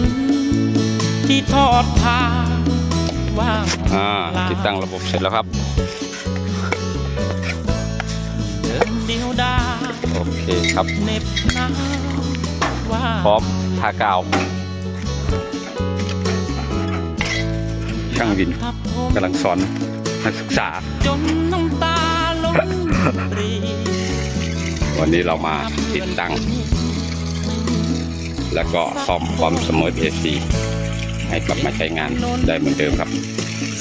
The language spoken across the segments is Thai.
น ที่ทอดทางว่างอ่าติดตั้งระบบเสร็จแล้วครับ เดินเดียวดายโอเคครับ เหน็บหนาวว่าพร้อมทากาว ช่างวินขับผมกำลังสอนนักศึกษา จนน้ำตาล้นปรีวันนี้เรามาติดตั้ง แล้วก็ซ่อมความเสมอ AC ให้กลับมาใช้งานได้เหมือนเดิมครับ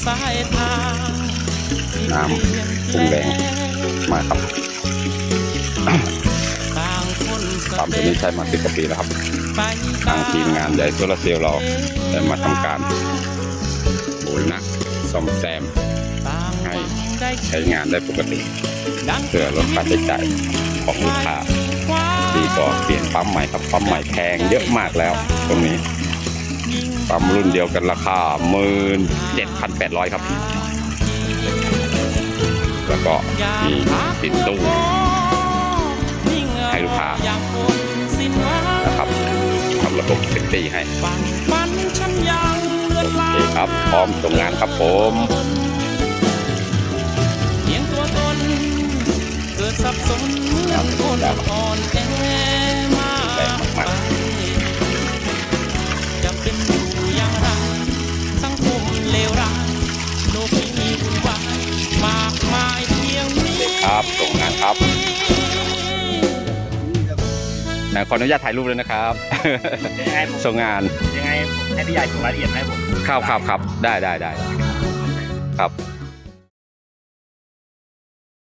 สายทางน้ำปรุงแดงมาครับต่างคนตามตัวนี้ใช้มาสิบกว่าปีแล้วครับไปทางทีมงานใหญ่โซลาร์เซลล์เราได้มาทำการบูรณะซ่อมแซมต่างให้ได้ใช้งานได้ปกติดังเพื่อลดค่าใช้จ่ายของลูกค้าดี ก็เปลี่ยนปั๊มใหม่ครับปั๊มใหม่แพงเยอะมากแล้วตรงนี้ปั๊มรุ่นเดียวกันราคาหมื่นเจ็ดพันแปดร้อยครับ แล้วก็มีติดตู้ให้ลูกค้านะครับทำระบบเซฟตี้ให้โอเคครับ พร้อมส่งงานครับผม กิดสับสนเมื่อคนอ่อนแอมากแรงมากจะเป็นอยู่อย่างไรสังคมเลวร้ายโลกนี้มีวุ่นวายมากมายเพียงนี้ครับส่งงานครับนะขออนุญาตถ่ายรูปเลยนะครับยังไงผมส่งงานยังไงผมให้พี่ใหญ่ส่งรายละเอียดมาให้ผมครับครับครับได้ได้ได้ครับ